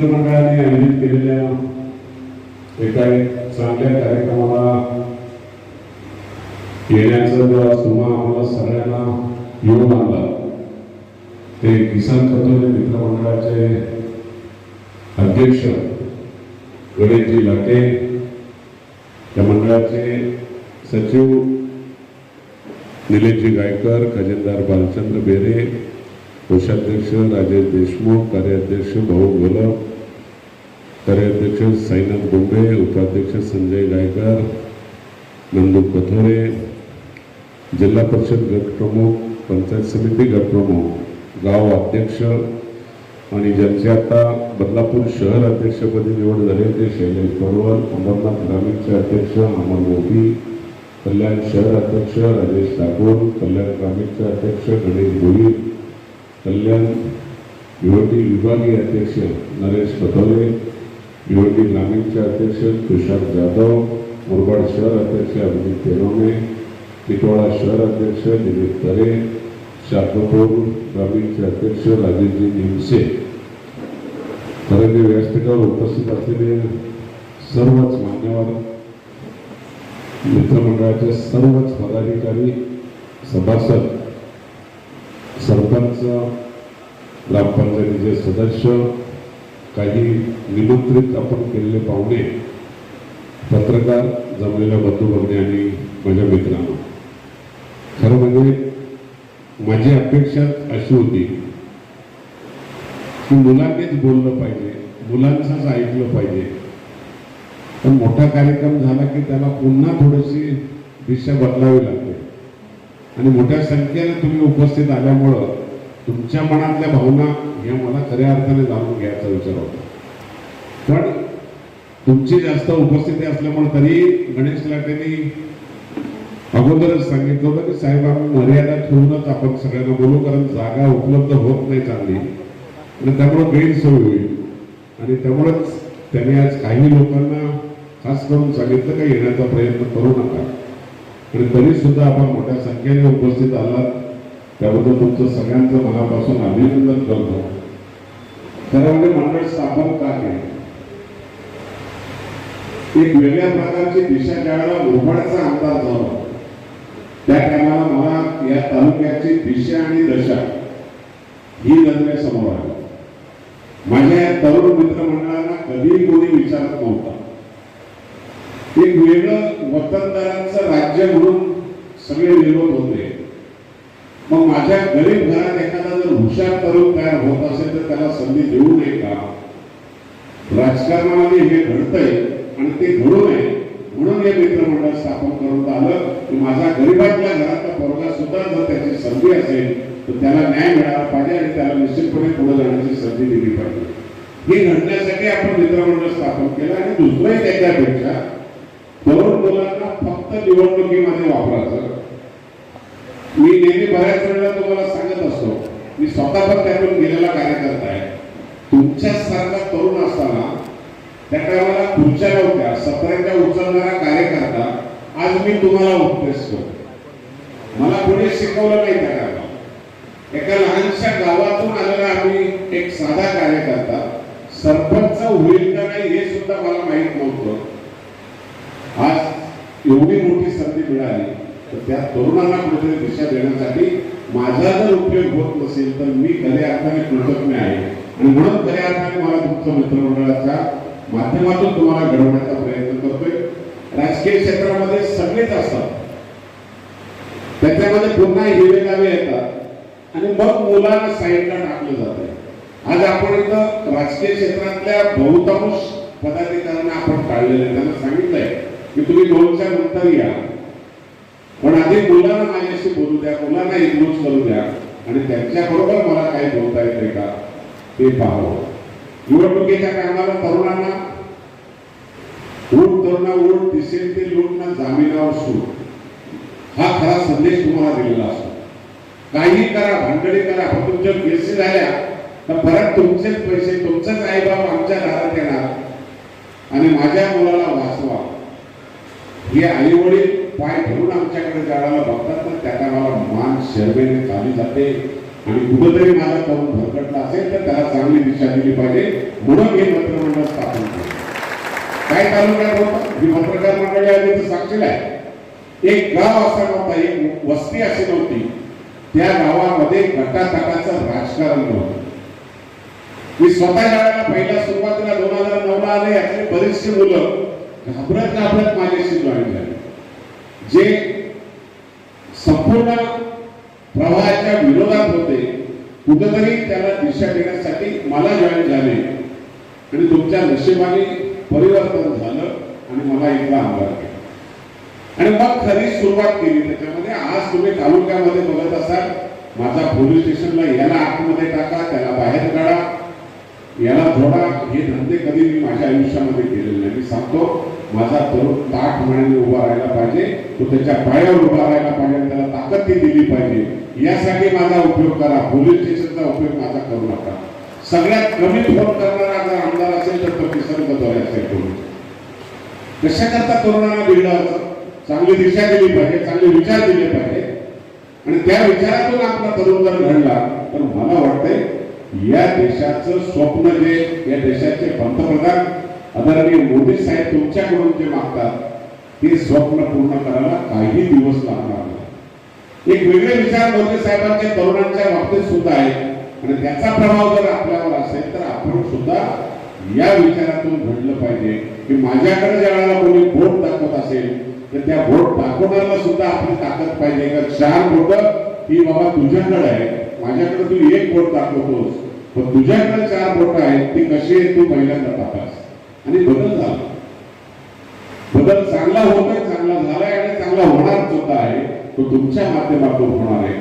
मित्रमंडळाने आयोजित केलेल्या एका एक चांगल्या कार्यक्रमाला येण्याचा जो तुम्हा आम्हाला सगळ्यांना येऊन आणला ते किसान खतोरे मित्रमंडळाचे अध्यक्ष गणेशजी लाटे या मंडळाचे सचिव निलेशजी गायकर खजिनदार बालचंद्र बेरे कोषाध्यक्ष राजेश देशमुख कार्याध्यक्ष भाऊ गोलप कार्याध्यक्ष साईनाथ बोंबे उपाध्यक्ष संजय गायकर नंदू कथोरे जिल्हा परिषद गटप्रमुख पंचायत समिती गटप्रमुख गाव अध्यक्ष आणि ज्यांचे आता बदलापूर शहर अध्यक्षपदी निवड झाले ते शैलेश पडवळ अंबरनाथ ग्रामीणचे अध्यक्ष अमर मोदी कल्याण शहर अध्यक्ष राजेश ठाकूर कल्याण ग्रामीणचे अध्यक्ष गणेश भोईर कल्याण भिवंडी विभागीय अध्यक्ष नरेश कथोरे भिवंडी ग्रामीणचे अध्यक्ष तुषार जाधव मुरबाड शहर अध्यक्ष अभिजित तेनोमे टिटवाळा शहर अध्यक्ष दिलीप तरे शाखापूर ग्रामीणचे अध्यक्ष राजेशजी निमसे तरंगे व्यासपीठावर उपस्थित असलेले सर्वच मान्यवर मित्रमंडळाचे सर्वच पदाधिकारी सभासद सरपंच ग्रामपंचायतीचे सदस्य काही निमंत्रित आपण केलेले पाहुणे पत्रकार जमलेल्या बंधू आणि माझ्या मित्रांनो. खरं म्हणजे माझी अपेक्षा अशी होती की मुलांनीच बोललं पाहिजे मुलांचंच ऐकलं पाहिजे. पण मोठा कार्यक्रम झाला की त्याला पुन्हा थोडीशी दिशा बदलावी लागते. आणि मोठ्या संख्येने तुम्ही उपस्थित आल्यामुळं तुमच्या मनातल्या भावना ह्या मला खऱ्या अर्थाने जाणून घ्यायचा विचार होता. पण तुमची जास्त उपस्थिती असल्यामुळे तरी गणेश लाटेंनी अगोदरच सांगितलं होतं की साहेब आम्ही मर्यादा ठेवूनच आपण सगळ्यांना बोलू कारण जागा उपलब्ध होत नाही चांगली. आणि त्यामुळे गैरसोय होईल. आणि त्यामुळेच त्यांनी आज काही लोकांना खास करून सांगितलं का येण्याचा प्रयत्न करू नका. आणि तरी सुद्धा आपण मोठ्या संख्येने उपस्थित आलात. त्याबद्दल तुमचं सगळ्यांचं मनापासून अभिनंदन करतो. खरं म्हणजे मंडळ स्थापन का केलं एक वेगळ्या प्रकारची दिशा ज्यावेळेला मुरबाडचा अंदाज झाला त्या टायमाला मला या तालुक्याची दिशा आणि दशा ही नजरेसमोर आली. माझ्या या तरुण मित्रमंडळांना कधीही कोणी विचारत नव्हता. एक वेगळं वतनदारांचं राज्य म्हणून सगळे विरोध होते. मग माझ्या गरीब घरात एखादा जर हुशार तरुण तयार होत असेल तर त्याला संधी देऊ नये का? राजकारणामध्ये हे घडतंय आणि ते घडू नये. म्हणून हे मित्रमंडळ स्थापन करण्यात आलं की माझा गरीबातल्या घरातला पोरगा सुद्धा जर त्याची संधी असेल तर त्याला न्याय मिळाला पाहिजे आणि त्याला निश्चितपणे पुढे जाण्याची संधी दिली पाहिजे. हे घडण्यासाठी आपण मित्रमंडळ स्थापन केलं आणि दुसरंही त्याच्यापेक्षा तरुण मुलांना फक्त निवडणुकीमध्ये वापरायचं. मी नेहमी बऱ्याच वेळेला तुम्हाला सांगत असतो मी स्वतः पण त्यातून गेलेला कार्यकर्ता आहे. तुमच्यासारखा तरुण असताना त्या टायमाला खुर्च्या नव्हत्या सतराच्या उचलणारा कार्यकर्ता आज मी तुम्हाला उपदेश करतो मला कोणी शिकवलं नाही त्या काळात एका लहानशा गावातून आलेला आम्ही एक साधा कार्यकर्ता सरपंच होईल का नाही हे सुद्धा मला माहीत नव्हतं. आज एवढी मोठी संधी मिळाली. तर त्या तरुणांना कुठेतरी दिशा देण्यासाठी माझा जर उपयोग होत नसेल तर मी खऱ्या अर्थाने कृतज्ञ आहे. आणि म्हणून खऱ्या अर्थाने मला तुमच्या मित्रमंडळाच्या माध्यमातून तुम्हाला घडवण्याचा प्रयत्न करतोय. राजकीय क्षेत्रामध्ये सगळेच असतात. त्याच्यामध्ये पुन्हा हिरे गावे येतात. आणि मग मुलांना साईडला टाकलं जातं आज आपण इथं राजकीय क्षेत्रातल्या बहुतांश पदाधिकाऱ्यांना आपण काढलेले आहे. त्यांना सांगितलंय की तुम्ही दोनच्या नंतर या पण आधी मुलांना माझ्याशी बोलू द्या मुलांना इन्व्होल्व करू द्या. आणि त्यांच्याबरोबर मला काय बोलता येते का? ते पाहावं निवडणुकीच्या कामाला तरुणांना ऊट तरुणा ऊट दिसेल ते लोटना जामिनावर सूट हा खरा संदेश तुम्हाला दिलेला असतो. काही करा भांडणी करा पण तुमच्या केसी झाल्या तर परत तुमचेच पैसे तुमचेच आईबाप आमच्या घरात येणार. आणि माझ्या मुलाला वाचवा. हे आई वडील पाय धरून आमच्याकडे जायला बघतात ना त्याचा मला मान शर्मेने खाली जाते. आणि कुठंतरी माझा तरुण भरकटला असेल तर त्याला चांगली दिशा दिली पाहिजे. म्हणून हे मंत्रिमंडळ स्थापन केलं. काय तालुक्यात होतं? ही पत्रकार मंडळी आहे तिथं साक्षीला आहे. एक गाव असा नव्हता एक वस्ती अशी नव्हती. त्या गावामध्ये गटातटाचं राजकारण नव्हतं. मी स्वतः शाळेला पहिल्या सुरुवातीला दोन हजार नऊला आले यातले बरीचशी मुलं घाबरत घाबरत माझ्याशी जॉईन झाली. जे संपूर्ण प्रवाहाच्या विरोधात होते कुठंतरी त्याला दिशा देण्यासाठी मला जॉईन झाले. आणि तुमच्या नशिबाने परिवर्तन झालं आणि मला इथला आमदार केला. आणि मग खरी सुरुवात केली. त्याच्यामध्ये आज तुम्ही तालुक्यामध्ये बघत असाल माझा पोलीस स्टेशनला याला आतमध्ये टाका त्याला बाहेर काढा. याला थोडा हे धंदे कधी मी माझ्या आयुष्यामध्ये केलेले नाही. मी सांगतो माझा तरुण ताट म्हणाने उभा राहायला पाहिजे तो त्याच्या पायावर उभा राहायला पाहिजे त्याला ताकद ती दिली पाहिजे. यासाठी माझा उपयोग करा. पोलीस स्टेशनचा उपयोग माझा करू नका. सगळ्यात कमी फोन करणारा जर आमदार असेल तर तो किसन गद्वारे असेल पोलीस कशाकरता तरुणांना बिघडावं चांगली दिशा दिली पाहिजे चांगले विचार दिले पाहिजे. आणि त्या विचारातून आपला तरुण जर घडला तर मला वाटतंय या देशाचं स्वप्न जे या देशाचे पंतप्रधान आदरणीय मोदी साहेब तुमच्याकडून जे मागतात ते स्वप्न पूर्ण करायला काही दिवस लागणार नाही. एक वेगळे विचार मोदी साहेबांच्या तरुणांच्या बाबतीत सुद्धा आहे आणि त्याचा प्रभाव जर आपल्यावर असेल तर आपण सुद्धा या विचारातून घडलं पाहिजे. की माझ्याकडे ज्या वेळेला कोणी बोट दाखवत असेल तर त्या बोट दाखवण्याला सुद्धा आपली ताकद पाहिजे. का चार बोट ही बाबा तुझ्याकडे आहे. माझ्याकडे तू एक बोट दाखवतोस पण तुझ्याकडे चार बोट आहेत ती कशी आहेत तू पहिल्यांदा तपास. आणि बदल झाला. बदल चांगला होतोय चांगला झालाय आणि चांगला होणार सुद्धा आहे तो तुमच्या माध्यमातून होणार आहे.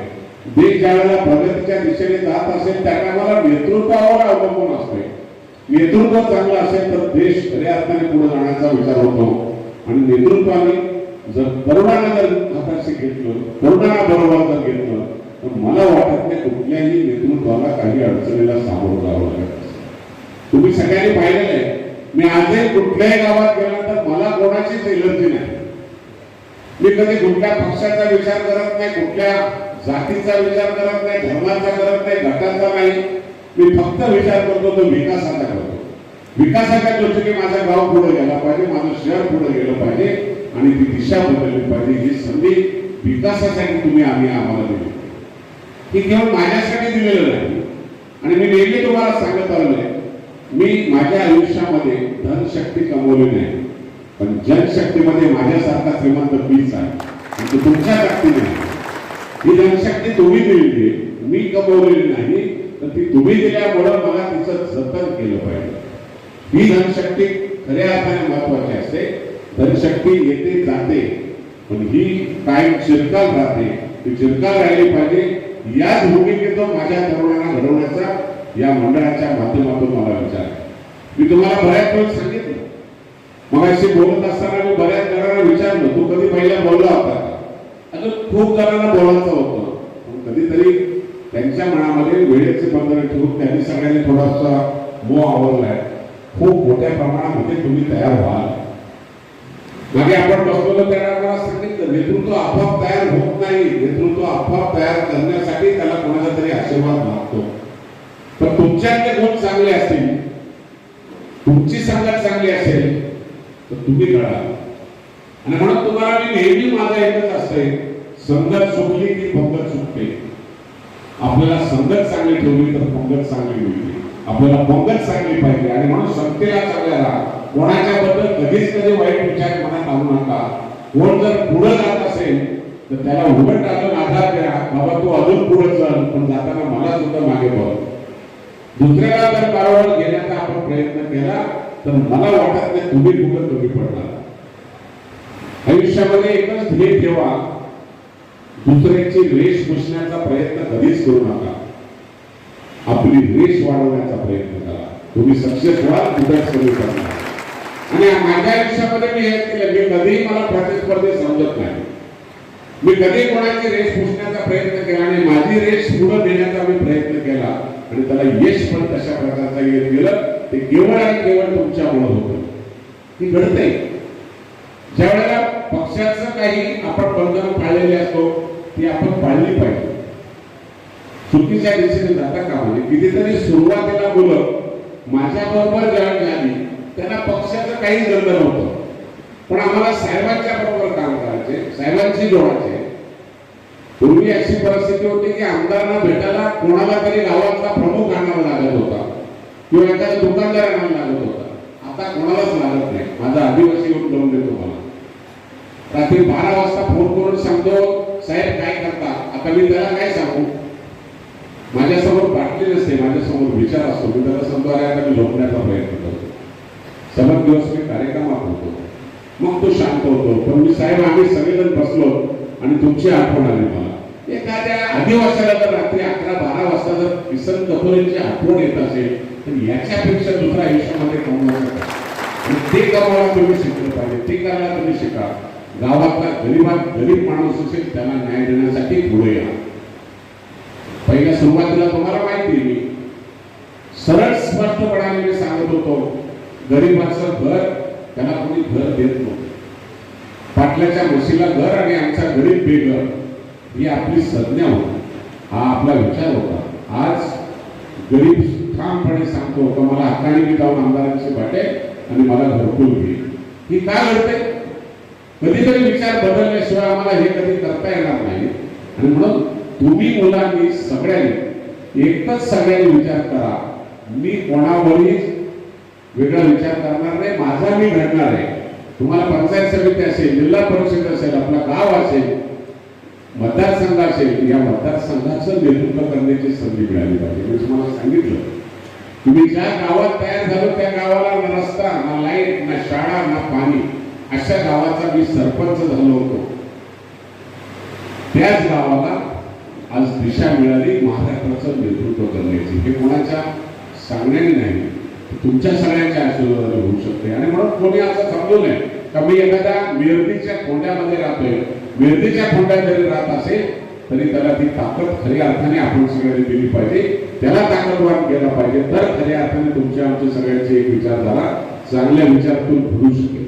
देश ज्या वेळेला प्रगतीच्या दिशेने जात असेल त्या टायमाला नेतृत्वावर अवलंबून असते नेतृत्व चांगलं असेल तर देश खऱ्या अर्थाने पुढे जाण्याचा विचार होतो. आणि नेतृत्वाने जर तरुणांना जर हाताशी घेतलं तरुणांना बरोबर जर घेतलं पण मला वाटत नाही कुठल्याही नेतृत्वाला काही अडचणीला सामोरं जावं लागत तुम्ही सगळ्यांनी पाहिलेलं आहे. मी आजही कुठल्याही गावात गेल्यानंतर मला कोणाचीच एलर्जी नाही. मी कधी कुठल्या पक्षाचा विचार करत नाही कुठल्या जातीचा विचार करत नाही धर्माचा करत नाही गटाचा नाही. मी फक्त विचार करतो तो विकासाचा करतो. विकासाच्या दृष्टीने माझं गाव पुढे गेला पाहिजे माझं शहर पुढे गेलं पाहिजे आणि ती दिशा बदलली पाहिजे. ही संधी विकासासाठी तुम्ही आम्ही आम्हाला दिली. हे केवळ माझ्यासाठी दिलेलं नाही. आणि मी नेहमी तुम्हाला सांगत आलोय मी माझ्या आयुष्यामध्ये धनशक्ती कमवली नाही. पण जनशक्तीमध्ये माझ्यासारखा श्रीमंत मीच आहे. आणि तो तुमच्या ताकदीने ही जनशक्ती तुम्ही दिलेली आहे. मी कमवलेली नाही. तर ती तुम्ही दिल्यामुळं मला तिचं जतन केलं पाहिजे. ही धनशक्ती खऱ्या अर्थाने महत्वाची असते. धनशक्ती येते जाते. पण ही कायम चिरकाल राहते. ती चिरकाल राहिली पाहिजे. याच भूमिकेतून माझ्या तरुणांना घडवण्याचा या मंडळाच्या माध्यमातून मला विचार मी तुम्हाला बऱ्याच वेळ सांगितलं. मग अशी बोलत असताना मी बऱ्याच जणांना विचारलं तू कधी पहिला बोलला होता? अजून खूप जणांना बोलायचं होतं. पण कधीतरी त्यांच्या मनामध्ये वेळेचे बंधन ठेवून त्यांनी सगळ्यांनी थोडासा मोह आवडलाय खूप मोठ्या प्रमाणामध्ये तुम्ही तयार व्हाल. मागे आपण बसलेलो त्याला मला सांगितलं नेतृत्व आपोआप तयार होत नाही. नेतृत्व आपोआप तयार करण्यासाठी त्याला कोणाचा तरी आशीर्वाद लागतो. पण तुमच्यातले गुण चांगले असतील तुमची संगत चांगली असेल तर तुम्ही घडा आणि म्हणून तुम्हाला मी नेहमी माझा एकच असते संगत सुटली की पंगत सुटते. आपल्याला संगत चांगली ठेवली तर पंगत चांगली मिळते आपल्याला पंगत सांगली पाहिजे. आणि म्हणून संगतीला चांगल्या कोणाच्या बद्दल कधीच कधी वाईट विचार मनात आणू नका. कोण जर पुढे जात असेल तर त्याला उघड टाकून आधार द्या. बाबा तू अजून पुढे चल. पण जाताना मला सुद्धा मागे बघ. दुसऱ्याला जर कारवर घेण्याचा आपण प्रयत्न केला तर मला वाटत नाही तुम्ही कुठं कमी पडणार. आयुष्यामध्ये एकच ध्येय ठेवा. दुसऱ्याची रेष पुसण्याचा प्रयत्न कधीच करू नका. आपली रेष वाढवण्याचा प्रयत्न करा. तुम्ही सक्सेस व्हाल कुठेच कमी पडणार आणि माझ्या आयुष्यामध्ये मी हे केलं मी कधीही मला प्रतिस्पर्धी समजत नाही. मी कधी कोणाची रेष पुसण्याचा प्रयत्न केला आणि माझी रेष पुढे देण्याचा मी प्रयत्न केला आणि त्याला यश पण तशा प्रकारचा येत गेलं. ते केवळ आणि केवळ तुमच्यामुळे होतं. ती घडते ज्या वेळेला पक्षाचं काही आपण बंधन पाळलेले असतो ती आपण पाळली पाहिजे. चुकीच्या दिशेने जाता कामा नये कितीतरी सुरुवातीला मुलं माझ्याबरोबर जॉईन झाली. त्यांना पक्षाचं काही गंध नव्हतं. पण आम्हाला साहेबांच्या बरोबर काम करायचे साहेबांशी जोडायचे. पूर्वी अशी परिस्थिती होती की आमदारांना भेटायला कोणाला तरी गावातला प्रमुख आणावा लागत होता. किंवा एखाद्या दुकानदार आणावा लागत होता. आता कोणालाच लागत नाही. माझा आदिवासी येऊन लावून देतो मला. रात्री बारा वाजता फोन करून सांगतो साहेब काय करता? आता मी त्याला काय सांगू? माझ्यासमोर बाटली नसते माझ्यासमोर विचार असतो. मी त्याला सांगतो मी झोपण्याचा प्रयत्न करतो. समज दिवस मी कार्यक्रमात होतो मग तो शांत होतो. पण मी साहेब आम्ही सगळेजण बसलो आणि तुमची आठवण आली मला. एखाद्या आदिवासाला जर रात्री अकरा बारा वाजता जर किसन कपूरची आठवण येत असेल तर याच्यापेक्षा दुसऱ्या आयुष्यामध्ये कमवण्यासाठी ते कमवायला तुम्ही शिकलं पाहिजे. ते करायला तुम्ही शिका. गावातला गरीबात गरीब माणूस असेल त्याला न्याय देण्यासाठी पुढे या. पहिल्या सुरुवातीला तुम्हाला माहिती मी. सरळ स्पष्टपणाने मी सांगत होतो गरीबाचं घर त्याला कोणी घर देत नव्हतं. पाटल्याच्या म्हशीला घर आणि आमचा गरीब बेघर ही आपली संज्ञा होती. हा आपला विचार होता. आज गरीब ठामपणे सांगतो का मला हक्काने मी जाऊन आमदारांची वाटेल आणि मला घरकुल घेईल ही काय घडते? कधीतरी विचार बदलल्याशिवाय आम्हाला हे कधी करता येणार नाही. आणि म्हणून तुम्ही मुलांनी सगळ्यांनी एकच सगळ्यांनी विचार करा मी कोणावरही वेगळा विचार करणार नाही माझा मी घडणार आहे. तुम्हाला पंचायत समिती असेल जिल्हा परिषद असेल आपला गाव असेल मतदारसंघ असेल या मतदारसंघाचं नेतृत्व करण्याची संधी मिळाली पाहिजे. मी तुम्हाला सांगितलं. तुम्ही ज्या गावात तयार झालो त्या गावाला ना रस्ता ना लाइट ना शाळा ना पाणी अशा गावाचा मी सरपंच झालो होतो. त्याच गावाला आज दिशा मिळाली महाराष्ट्राचं नेतृत्व करण्याची. हे कोणाच्या सांगण्याने नाही तुमच्या सगळ्यांच्या आशीर्वादाने होऊ शकते. आणि म्हणून कोणी असं समजू नये का मी एखाद्या मिरदीच्या खोंड्यामध्ये राहतोय. मिरदीच्या खोंड्यात जरी राहत असेल तरी त्याला ती ताकद खऱ्या अर्थाने आपण सगळ्यांनी दिली पाहिजे. त्याला ताकदवान केला पाहिजे. तर खऱ्या अर्थाने तुमच्या आमच्या सगळ्यांचे एक विचार झाला चांगल्या विचारातून घडू शकेल.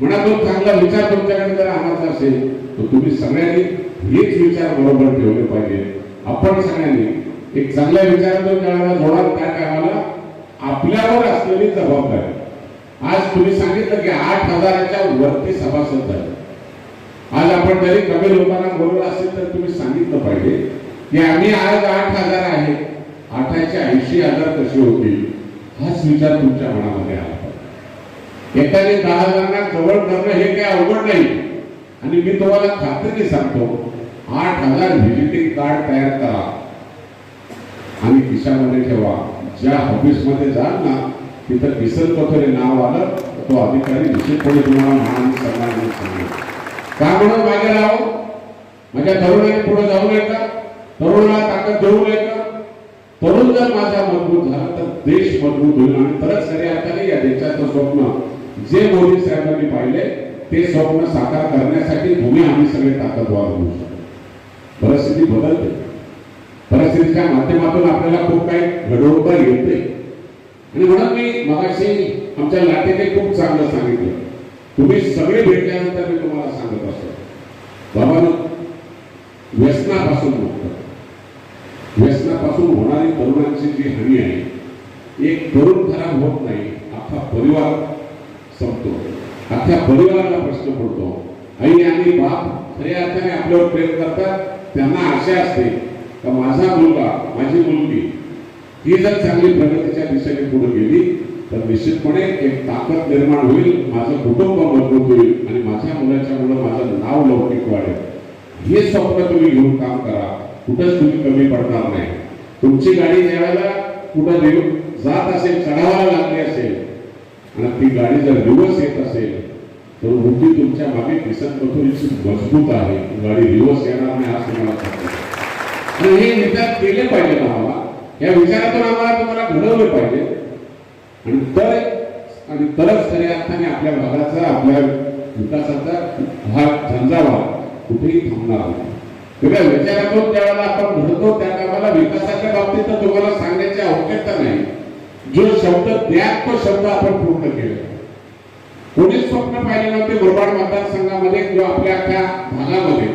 म्हणा तो चांगला विचार तुमच्याकडे जर आणायचा असेल तर तुम्ही सगळ्यांनी हेच विचार बरोबर ठेवले पाहिजे. आपण सगळ्यांनी एक चांगल्या विचारातून ज्यावेळेला जोडाल त्या कामाला आपल्यावर असलेली जबाबदारी. आज तुम्ही सांगितलं की आठ हजाराच्या वरती सभासद झाले. आज आपण जरी कमी लोकांना बोलवलं असेल तर तुम्ही सांगितलं पाहिजे की आम्ही आज आठ हजार आहे. आठाचे ऐंशी हजार कसे होतील हाच विचार तुमच्या मनामध्ये आला एकाने दहा हजारांना जवळ करणं हे काही अवघड नाही. आणि मी तुम्हाला खात्रीने सांगतो आठ हजार व्हिजिटिंग कार्ड तयार करा. आणि खिशामध्ये ठेवा. ज्या ऑफिसमध्ये जाल ना तिथं किसन कथोरे नाव आलं तो अधिकारी निश्चितपणे तुम्हाला मान सन्मान सांगेल का म्हणून मागे राहो माझ्या तरुणाने पुढे जाऊ नये का? तरुणाला ताकद देऊ नये का? तरुण जर माझा मजबूत झाला तर देश मजबूत होईल. आणि तरच खऱ्या अर्थाने या देशाचं स्वप्न. जे मोदी साहेबांनी पाहिले ते स्वप्न साकार करण्यासाठी तुम्ही आम्ही सगळे ताकदवार होऊ शकतो. परिस्थिती बदलते. परिस्थितीच्या माध्यमातून आपल्याला खूप काही घडवता येते. आणि म्हणून मी मगाशी आमच्या लाटेने खूप चांगलं सांगितलं. तुम्ही सगळे भेटल्यानंतर मी तुम्हाला सांगत असतो. बाबा व्यसनापासून मुक्त. व्यसनापासून होणारी तरुणांची जी हानी आहे एक तरुण खराब होत नाही आपला परिवार संपतो. अख्ख्या परिवाराला प्रश्न पडतो. आई आणि बाप खऱ्या अर्थाने आपल्यावर प्रेम करतात त्यांना आशा असते का माझा मुलगा माझी मुलगी ही जर चांगली प्रगतीच्या दिशेने पुढे गेली तर निश्चितपणे एक ताकद निर्माण होईल माझं कुटुंब मजबूत होईल आणि माझ्या मुलाच्या मुलं माझं नाव लौकिक वाढेल. हे स्वप्न तुम्ही घेऊन काम करा. कुठंच तुम्ही कमी पडणार नाही. तुमची गाडी ज्यावेळेला कुठं निघून जात असेल चढावायला लागली असेल आणि ती गाडी जर रिवर्स येत असेल तर बुद्धी तुमच्या मागे किसन कथोरीची मजबूत आहे. गाडी रिवर्स येणार नाही असं तुम्हाला सांगतो. आणि हे विचार केले पाहिजे आम्हाला या विचारातून आम्हाला तुम्हाला घडवलं पाहिजे. आणि तर आणि तरच खऱ्या अर्थाने आपल्या भागाचा आपल्या विकासाचा हा झंझावा कुठेही थांबणार नाही. तेव्हा विचारातून त्यावेळेला आपण घडतो त्या कामाला विकासाच्या बाबतीत तर तुम्हाला सांगण्याची आवश्यकता नाही. जो शब्द द्या तो शब्द आपण पूर्ण केला. कोणीच स्वप्न पाहिले नव्हते मुरबाड मतदारसंघामध्ये किंवा आपल्या त्या भागामध्ये.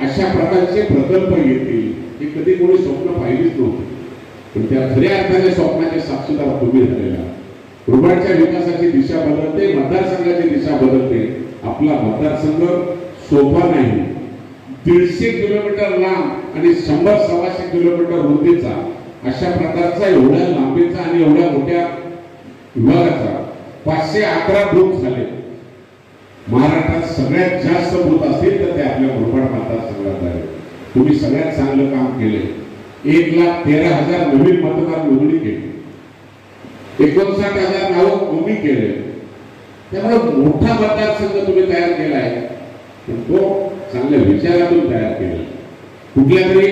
अशा प्रकारचे प्रकल्प येतील हे कधी कोणी स्वप्न पाहिलीच नव्हते. पण त्या खऱ्या अर्थाने स्वप्नाचे साक्षीदार तुम्ही झालेला. रुग्णाच्या विकासाची दिशा बदलते मतदारसंघाची दिशा बदलते. आपला मतदारसंघ सोपा नाही. दीडशे किलोमीटर लांब आणि शंभर सव्वाशे किलोमीटर रुंदीचा अशा प्रकारचा एवढ्या लांबीचा आणि एवढ्या मोठ्या विभागाचा पाचशे अकरा बूथ झाले. महाराष्ट्रात सगळ्यात जास्त बूथ असतील तर ते आपल्या मुरबाड मतदारसंघात आहे तुम्ही सगळ्यात चांगलं काम केले एक लाख तेरा हजार नवीन मतदार नोंदणी केली. एकोणसाठ हजार नावं कमी केले? त्यामुळे मोठा मतदारसंघ तुम्ही तयार केला आहे तो चांगल्या विचारातून तयार केला कुठल्या तरी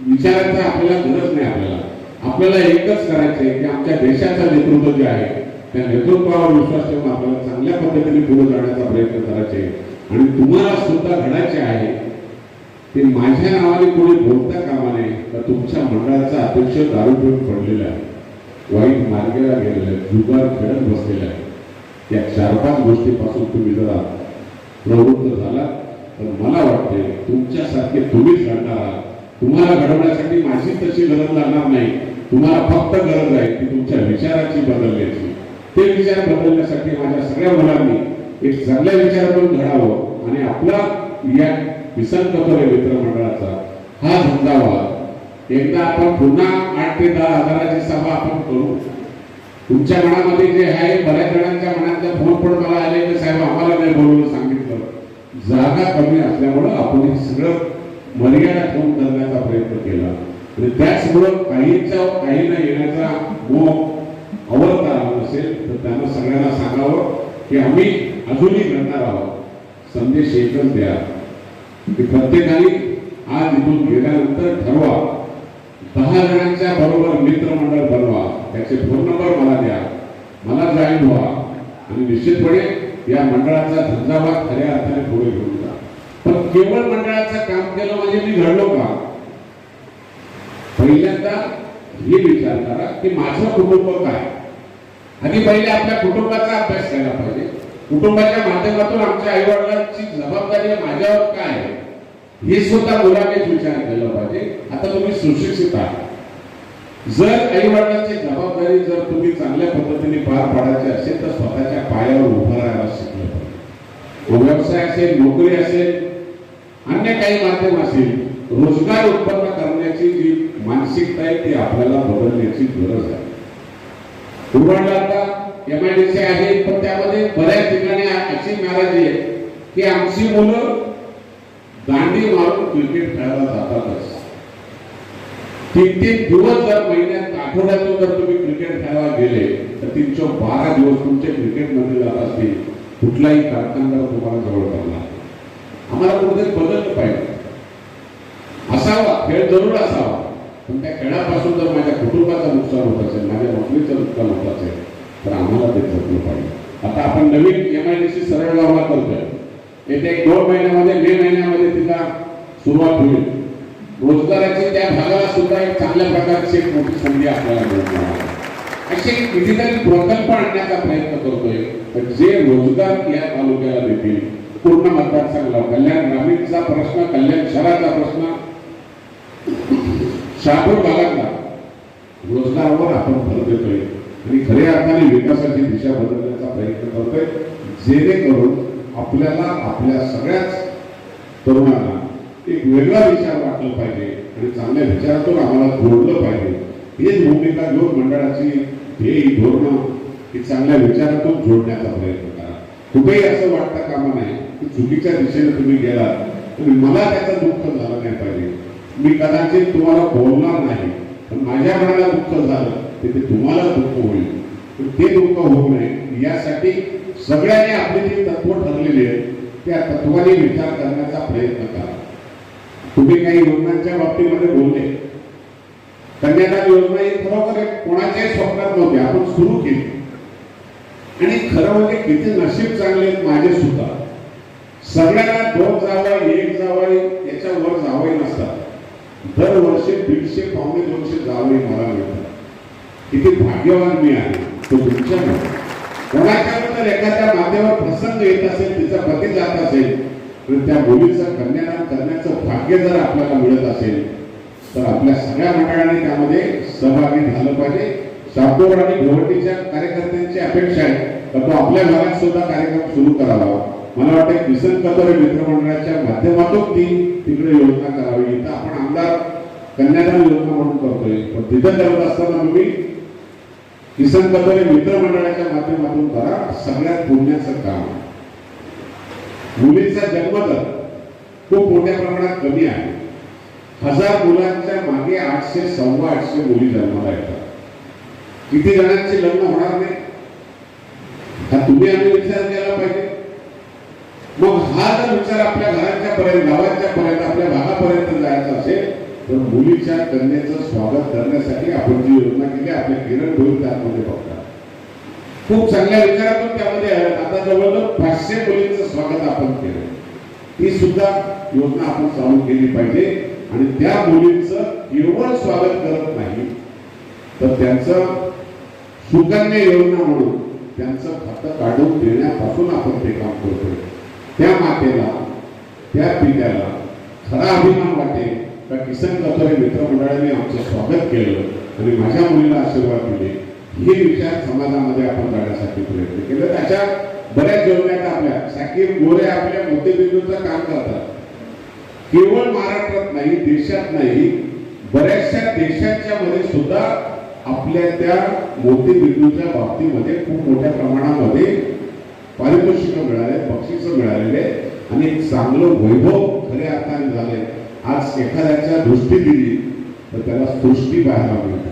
विचाराचा आपल्याला गरज नाही आपल्याला. आपल्याला एकच करायचं आहे की आमच्या देशाचं नेतृत्व जे आहे त्या नेतृत्वावर विश्वास ठेवून आपल्याला चांगल्या पद्धतीने पुढे जाण्याचा प्रयत्न करायचे. आहे. आणि तुम्हाला सुद्धा घडायचे आहे ते माझ्या नावाने कोणी बोलता कामा नये तर तुमच्या मंडळाचा अध्यक्ष दारू पिऊन पडलेला आहे. वाईट मार्गाला गेलेला आहे जुगार खेळत बसलेला आहे. या चार पाच गोष्टीपासून तुम्ही जरा प्रवृत्त झाला तर मला वाटते तुमच्यासारखे तुम्हीच घडणार आहात. तुम्हाला घडवण्यासाठी माझी तशी गरज लागणार नाही. तुम्हाला फक्त गरज आहे की तुमच्या विचाराची बदलण्याची ते विचार बदलण्यासाठी माझ्या सगळ्या मुलांनी एक चांगल्या विचारातून घडावं आणि आपला या किसन मित्र मित्रमंडळाचा हा झंझावात एकदा आपण पुन्हा आठ ते दहा हजाराची सभा आपण करू. तुमच्या मनामध्ये जे आहे बऱ्याच जणांच्या मनातल्या फोन पण मला आले की साहेब आम्हाला नाही बोलवून सांगितलं. जागा कमी असल्यामुळं आपण हे सगळं मर्यादा ठेवून करण्याचा प्रयत्न केला. आणि त्याचमुळं काहींच्या काहींना येण्याचा मोह आवडता आला नसेल तर त्यांना सगळ्यांना सांगावं की आम्ही अजूनही घडणार आहोत. संदेश एकच द्या. की प्रत्येकाने आज इथून गेल्यानंतर ठरवा. दहा जणांच्या बरोबर मित्रमंडळ बनवा. त्याचे फोन नंबर मला द्या. मला जॉईन व्हा. आणि निश्चितपणे या मंडळाचा झंझावात खऱ्या अर्थाने पुढे घेऊन केवळ मंडळाचं काम केलं म्हणजे मी घडलो का? पहिल्यांदा हे विचार करा की माझं कुटुंब काय? आधी पहिले आपल्या कुटुंबाचा अभ्यास केला पाहिजे. कुटुंबाच्या माध्यमातून आमच्या आई वडिलांची जबाबदारी माझ्यावर काय आहे? हे सुद्धा मुलांनीच विचार केला पाहिजे. आता तुम्ही सुशिक्षित आहात. जर आई वडिलांची जबाबदारी जर तुम्ही चांगल्या पद्धतीने पार पाडायची असेल तर स्वतःच्या पायावर उभं राहायला शिकलं पाहिजे. व्यवसाय असेल नोकरी असेल अन्य काही माध्यम असेल रोजगार उत्पन्न करण्याची जी मानसिकता आहे ती आपल्याला बदलण्याची गरज आहे. उघडला आता एम आय डी सी आहे पण त्यामध्ये बऱ्याच ठिकाणी अशी नाराजी आहे की आमची मुलं दांडी मारून क्रिकेट खेळायला जातातच तीन तीन दिवस जर महिन्यात आठवड्यातून जर तुम्ही क्रिकेट खेळायला गेले तर तीनशे बारा दिवस तुमचे क्रिकेटमध्ये जात असतील कुठलाही कारखानदार तुम्हाला जवळ करणार आम्हाला कुठेतरी बदललं पाहिजे. असावा खेळ जरूर असावा. पण त्या खेळापासून जर माझ्या कुटुंबाचं नुकसान होत असेल माझ्या नोकरीचं नुकसान होत असेल तर आम्हाला ते जपलं पाहिजे. आता आपण नवीन एम आय डी सी सरळ लावला करतोय येत्या एक दोन महिन्यामध्ये मे महिन्यामध्ये तिला सुरुवात होईल. रोजगाराची त्या भागाला सुद्धा एक चांगल्या प्रकारची एक मोठी संधी आपल्याला मिळणार आहे. असे कितीतरी प्रकल्प आणण्याचा प्रयत्न करतोय पण जे रोजगार या तालुक्याला देतील पूर्ण मतदारसंघाला कल्याण ग्रामीणचा प्रश्न कल्याण शहराचा प्रश्न. शहापूर भागातला. रोजगारावर आपण भर देतोय. आणि खऱ्या अर्थाने विकासाची दिशा बदलण्याचा प्रयत्न करतोय. जेणेकरून आपल्याला आपल्या सगळ्याच तरुणांना एक वेगळा विचार वाटला पाहिजे आणि चांगल्या विचारातून आम्हाला जोडलं पाहिजे. हीच भूमिका घेऊन मंडळाची ध्येय धोरणं ही चांगल्या विचारातून जोडण्याचा प्रयत्न करा. कुठेही असं वाटतं कामा नाही की चुकीच्या दिशेने तुम्ही गेलात आणि मला त्याचं दुःख झालं नाही पाहिजे. मी कदाचित तुम्हाला बोलणार नाही पण माझ्या मनाला दुःख झालं ते तुम्हाला दुःख होईल. पण ते दुःख होऊ नये यासाठी सगळ्यांनी आपली जी तत्व ठरलेली आहेत त्या तत्वाने विचार करण्याचा प्रयत्न करा. तुम्ही काही योजनांच्या बाबतीमध्ये बोलले. कन्यादान योजना ही खरोखर कोणाच्याही स्वप्नात नव्हती आपण सुरू केली. आणि खरं म्हणजे किती नशीब चांगले आहेत माझे सुद्धा. सगळ्यांना दोन जावं एक जावं याच्या वर जावं नसतात. दरवर्षी दीडशे पावणे दोनशे जावे मला मिळतात. किती भाग्यवान मी आहे तो तुमच्या कोणाच्याबद्दल एखाद्या मातेवर प्रसंग येत असेल तिचा पती जात असेल तर त्या मुलीचं कन्यादान करण्याचं भाग्य जर आपल्याला मिळत असेल तर आपल्या सगळ्या मंडळाने त्यामध्ये सहभागी झालं पाहिजे. शापूर आणि गुवाहाटीच्या कार्यकर्त्यांची अपेक्षा आहे तर तो आपल्या भागात सुद्धा कार्यक्रम सुरू करावा. मला वाटतं किसन कतोरे मित्रमंडळाच्या माध्यमातून ती तिकडे योजना करावी. इथं आपण आमदार कन्यादान योजना म्हणून करतोय. पण तिथं करत असताना तुम्ही किसन कतोरे मित्रमंडळाच्या माध्यमातून करा. सगळ्यात पुण्याचं काम मुलीचा जन्मदर खूप मोठ्या प्रमाणात कमी आहे. हजार मुलांच्या मागे आठशे सव्वा आठशे मुली जन्माला येतात. किती जणांचे लग्न होणार नाही? हा तुम्ही आम्ही विचार केला पाहिजे. मग हा जर विचार आपल्या घराच्या पर्यंत गावाच्या पर्यंत आपल्या भागापर्यंत जायचा असेल तर मुलीच्या कन्येचं स्वागत करण्यासाठी आपण जी योजना केली आपले किरण भोईर त्यामध्ये बघतात. खूप चांगल्या विचारातून त्यामध्ये आहेत. आता जवळजवळ पाचशे मुलींचं स्वागत आपण केलं. ती सुद्धा योजना आपण चालू केली पाहिजे आणि त्या मुलींचं केवळ स्वागत करत नाही तर त्यांचं सुकन्या योजना म्हणून त्यांचं खातं काढून देण्यापासून आपण ते काम करतोय. त्या मातेला त्या पित्याला खरा अभिमान वाटेल. का किसन कथोरे मित्रमंडळाने आमचं स्वागत केलं आणि माझ्या मुलीला आशीर्वाद दिले? हे विचार समाजामध्ये आपण जाण्यासाठी प्रयत्न केलं. त्याच्या बऱ्याच योजना आपल्या साकीर गोरे आपल्या मुद्देबिंदूचं काम करतात. केवळ महाराष्ट्रात नाही देशात नाही बऱ्याचशा देशांच्या मध्ये सुद्धा आपल्या त्या मोतीबिंदूच्या बाबतीमध्ये खूप मोठ्या प्रमाणामध्ये पारितोषिक मिळाले बक्षिस मिळालेले आणि एक चांगलं वैभव खऱ्या अर्थाने झाले. आज एखाद्याच्या दृष्टी दिली तर त्याला सृष्टी पाहायला मिळते.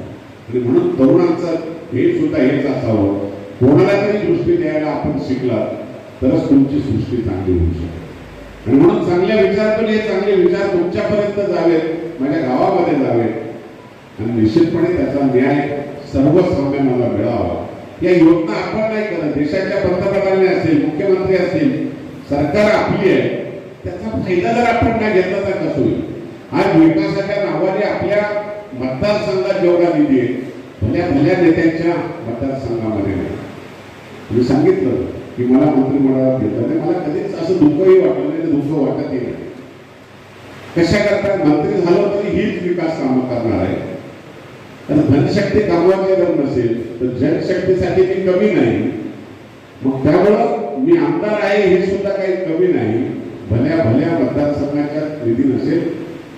आणि म्हणून तरुणांचं हे सुद्धा हेच असावं. कोणाला तरी दृष्टी द्यायला आपण शिकला तरच तुमची सृष्टी चांगली होऊ शकते. आणि म्हणून चांगल्या विचारातून हे चांगले विचार तुमच्यापर्यंत जावेत माझ्या गावामध्ये जावेत. आणि निश्चितपणे त्याचा न्याय सर्वसामान्यांना मिळावा. या योजना आपण नाही करत. देशाच्या पंतप्रधानांनी असतील मुख्यमंत्री असतील सरकार आपली आहे. त्याचा फायदा जर आपण नाही घेतला तर कसं होईल? आज विकासाच्या नावाने आपल्या मतदारसंघात जेवढा निधी आहे. भल्या भल्या नेत्यांच्या मतदारसंघामध्ये. मी सांगितलं की मला मंत्रिमंडळात घेतलं नाही मला कधीच असं दुःखही वाटलं नाही दुःख वाटतही नाही. कशा करता मंत्री झालं तरी हीच विकास कामं करणार आहे. तर धनशक्ती कामवायची जर नसेल तर जनशक्तीसाठी मी कमी नाही. मग त्यामुळं मी आमदार आहे हे सुद्धा काही कमी नाही. भल्या भल्या मतदारसंघाच्या निधी नसेल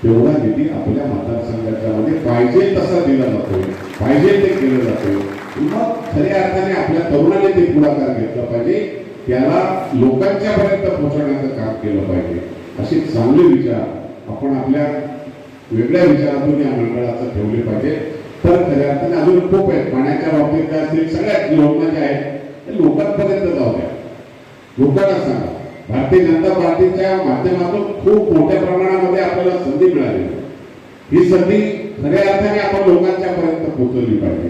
तेवढा निधी आपल्या मतदारसंघाच्या मध्ये पाहिजे तसा दिला जातो पाहिजे ते केलं जातं किंवा खऱ्या अर्थाने आपल्या तरुणाने ते पुढाकार घेतला पाहिजे. त्याला लोकांच्या पर्यंत पोहोचवण्याचं काम केलं पाहिजे. असे चांगले विचार आपण आपल्या वेगळ्या विचारातून या मंडळाचं ठेवले पाहिजे. तर खऱ्या अर्थाने अजून खूप आहेत. पाण्याच्या बाबतीत काय असतील सगळ्यात योजना ज्या आहेत लोकांपर्यंत जाऊ द्या. लोकांना सांगा. भारतीय जनता पार्टीच्या माध्यमातून खूप मोठ्या प्रमाणामध्ये आपल्याला संधी मिळाली. ही संधी खऱ्या अर्थाने आपण लोकांच्या पर्यंत पोहोचवली पाहिजे.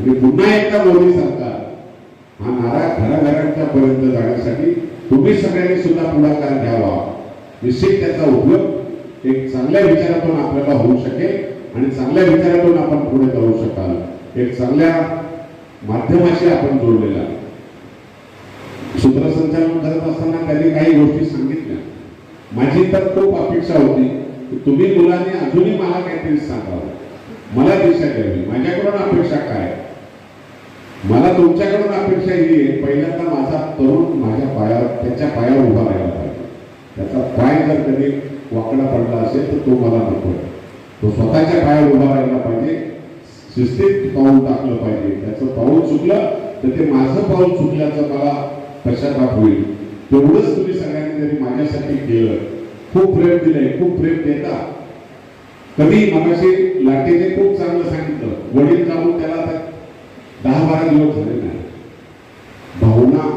आणि पुन्हा एकदा मोदी सरकार हा नारा घराघरांच्या पर्यंत जाण्यासाठी तुम्ही सगळ्यांनी सुद्धा पुढाकार घ्यावा. निश्चित त्याचा उपयोग एक चांगल्या विचारातून आपल्याला होऊ शकेल. आणि चांगल्या विचारातून आपण पुढे जाऊ शकाल. एक चांगल्या माध्यमाशी आपण जोडलेला सूत्रसंचालन करत असताना त्यांनी काही गोष्टी सांगितल्या. माझी तर खूप अपेक्षा होती की तुम्ही मुलांनी अजूनही मला काहीतरी सांगावं. मला दिशा द्यावी. माझ्याकडून अपेक्षा काय? मला तुमच्याकडून अपेक्षा ही आहे पहिल्यांदा माझा तरुण माझ्या पायावर त्याच्या पायावर उभा राहिला पाहिजे. त्याचा पाय जर कधी वाकडा पडला असेल तर तो मला नको तो स्वतःच्या पायावर उभा राहिला पाहिजे शिस्तीत पाऊल टाकलं पाहिजे. त्याचं पाऊल चुकलं तर ते माझं पाऊल चुकल्याचं मला पश्चाताप होईल. तेवढंच तुम्ही सगळ्यांनी जरी माझ्यासाठी केलं खूप प्रेम दिलंय खूप प्रेम देता. कधी मगाशी लाटेने खूप चांगलं सांगितलं. वडील जाऊन त्याला दहा बारा दिवस झाले नाही. भावना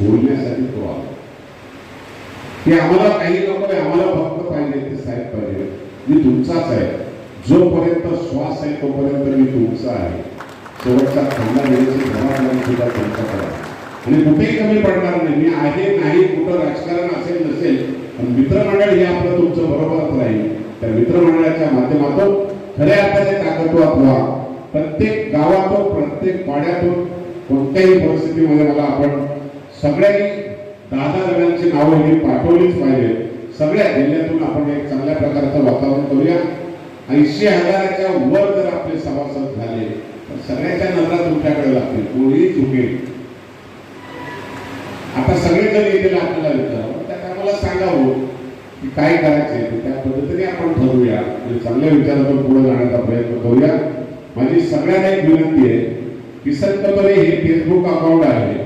बोलण्यासाठी तो आला. की आम्हाला काही नको आहे आम्हाला फक्त पाहिजे ते साहेब पाहिजे. मी तुमचाच आहे. जोपर्यंत श्वास आहे तोपर्यंत मी तुमचा आहे. शेवटचा खांदा देण्याची जबाबदारी सुद्धा तुमच्याकडे आणि कुठेही कमी पडणार नाही. मी आहे नाही कुठं राजकारण असेल नसेल पण मित्रमंडळ हे आपलं तुमचं बरोबरच राहील. त्या मित्रमंडळाच्या माध्यमातून खऱ्या अर्थाने ताकद व्हा प्रत्येक गावातून प्रत्येक पाड्यातून कोणत्याही परिस्थितीमध्ये मला आपण सगळ्यांनी दहा दहा जणांची नावं ही पाठवलीच पाहिजे सगळ्या जिल्ह्यातून आपण एक चांगल्या प्रकारचं वातावरण करूया. ऐंशी हजाराच्या वर जर आपले सभासद झाले तर सगळ्याच्या नजरा तुमच्याकडे लागतील. कोणीही चुकेल. आता सगळेजण येतील आपल्याला विचारावं त्यात आम्हाला सांगावं हो, की काय करायचे त्या पद्धतीने आपण ठरवूया. म्हणजे चांगल्या विचारातून पुढे जाण्याचा प्रयत्न करूया. माझी सगळ्यांना एक विनंती आहे की संतपणे हे फेसबुक अकाउंट आहे.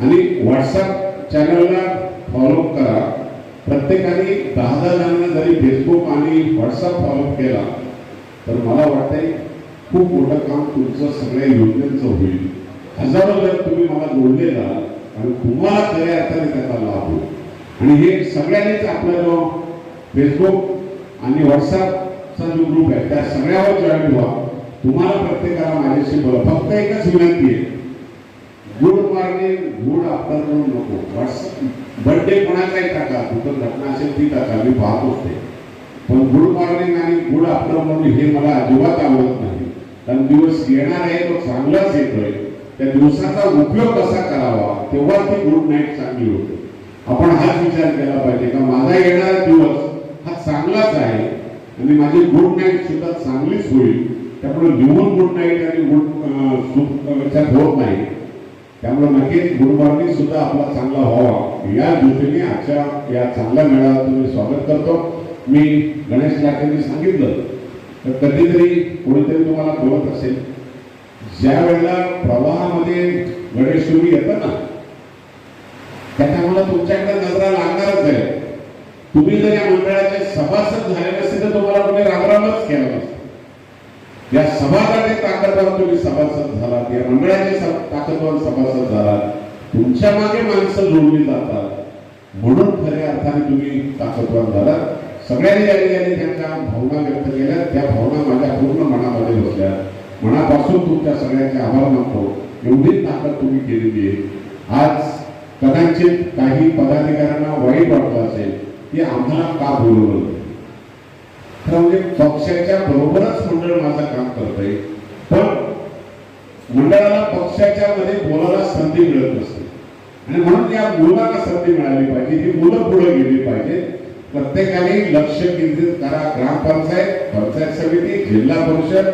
आणि व्हॉट्सअप चॅनलला फॉलो करा. प्रत्येकाने दहा दहा जणांना जरी फेसबुक आणि व्हॉट्सअप फॉलो केला तर मला वाटतंय खूप मोठं काम तुमचं सगळ्या योजनेचं होईल. हजारो जर तुम्ही मला जोडले जाल आणि तुम्हाला खऱ्या अर्थाने त्याचा लाभ होईल. आणि हे सगळ्यांनीच आपला जो फेसबुक आणि व्हॉट्सअपचा जो ग्रुप आहे त्या सगळ्यावर जॉईन व्हा. तुम्हाला प्रत्येकाला माझ्याशी बोला. फक्त एकच विनंती आहे. गुड मॉर्निंग गुड आफ्टरनून नको. व्हॉट्सअप बर्थडे कोणाचाही टाका कुठं घटना असेल ती टाका मी पाहत असते पण गुड मॉर्निंग आणि गुड आफ्टरनून हे मला अजिबात आवडत नाही. कारण दिवस येणार आहे तो चांगलाच येतोय. त्या दिवसाचा उपयोग कसा करावा तेव्हा ती गुड नाईट चांगली होते. आपण हाच विचार केला पाहिजे का माझा येणारा दिवस हा चांगलाच आहे आणि माझी गुड नाईट सुद्धा चांगलीच होईल. त्यामुळे लिहून गुड नाईट आणि गुड होत नाही. त्यामुळे नक्कीच गुरुमार्गी सुद्धा आपला चांगला व्हावा. या दृष्टीने आजच्या या चांगल्या मेळाव्याचं मी स्वागत करतो. मी गणेश लाटेंनी सांगितलं तर कधीतरी कोणीतरी तुम्हाला बोलत असेल ज्या वेळेला प्रवाहामध्ये गणेश तुम्ही येतं ना त्याच्यामुळे तुमच्याकडे नजरा लागणारच आहे. तुम्ही जर या मंडळाचे सभासद झाले नसते तर तुम्हाला कोणी रामरामच केला नसतं. या समाजाने ताकदवान तुम्ही सभासद झालात या मंडळाने स- ताकदवान सभासद झालात. तुमच्या मागे माणसं जोडली जातात. म्हणून खऱ्या अर्थाने तुम्ही ताकदवान झालात. सगळ्यांनी या ठिकाणी त्यांच्या भावना व्यक्त केल्या. त्या भावना माझ्या पूर्ण मनामध्ये बसल्या मनापासून तुमच्या सगळ्यांचे आभार मानतो. एवढी ताकद तुम्ही केलेली आहे. आज कदाचित काही पदाधिकाऱ्यांना वाईट वाटलं असेल की आम्हाला का बोलवलं? म्हणजे पक्षाच्या बरोबरच मंडळ माझं काम करतंय. पण मंडळाला पक्षाच्या मध्ये बोलायला संधी मिळत नसते. आणि म्हणून या मुलांना संधी मिळाली पाहिजे. ही मुलं पुढे गेली पाहिजे प्रत्येकाने लक्ष केंद्रित करा. ग्रामपंचायत पंचायत समिती जिल्हा परिषद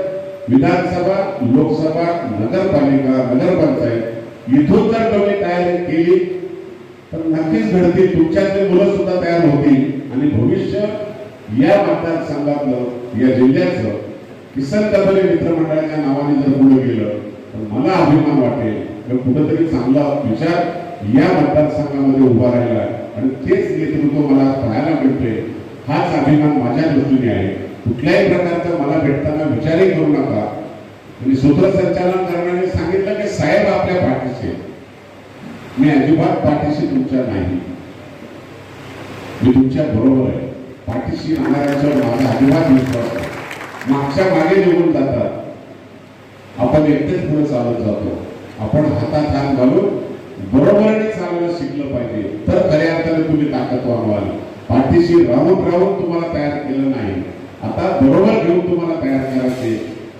विधानसभा लोकसभा नगरपालिका नगरपंचायत. इथून जर तुम्ही तयारी केली तर नक्कीच घडतील. तुमच्यातले मुलं सुद्धा तयार होतील. आणि भविष्य या मतदारसंघातलं या जिल्ह्याचं किसन दबले मित्रमंडळाच्या नावाने जर पुढे गेलं तर मला अभिमान वाटेल. तर कुठंतरी चांगला विचार या मतदारसंघामध्ये उभा राहिला. आणि तेच नेतृत्व मला पाहायला मिळते हाच अभिमान माझ्या दृष्टीने आहे. कुठल्याही प्रकारचा मला भेटताना विचारही करू नका. आणि सूत्रसंचालन करण्याने सांगितलं की साहेब आपल्या पाठीशी मी अजिबात पाठीशी तुमच्या नाही. मी तुमच्या बरोबर आहे. पाठीशी राहणाऱ्यांच्यावर माझा अजिबात विश्वास मागच्या मागे निघून जातात. आपण एकटेच पुढे चालत जातो. आपण हातात हात घालून बरोबरीने चालवणं शिकलं पाहिजे. तर खऱ्या अर्थाने तुम्ही ताकद वाढवाल. पाठीशी राहून राहून तुम्हाला तयार केलं नाही. आता बरोबर घेऊन तुम्हाला तयार करायचे.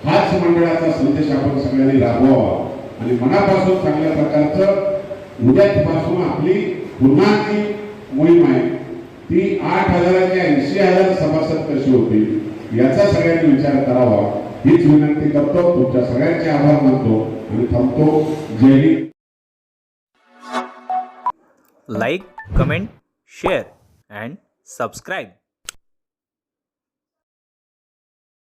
हाच मंडळाचा संदेश आपण सगळ्यांनी राबवावा. आणि मनापासून चांगल्या प्रकारचं उद्यापासून आपली पुन्हा मोहीम आहे. ती आठ हजाराची ऐंशी हजार सभासद कशी होती याचा सगळ्यांनी विचार करावा. हीच विनंती करतो तुमच्या सगळ्यांचे आभार मानतो आणि थांबतो. जय Hind. like, comment, share, and subscribe.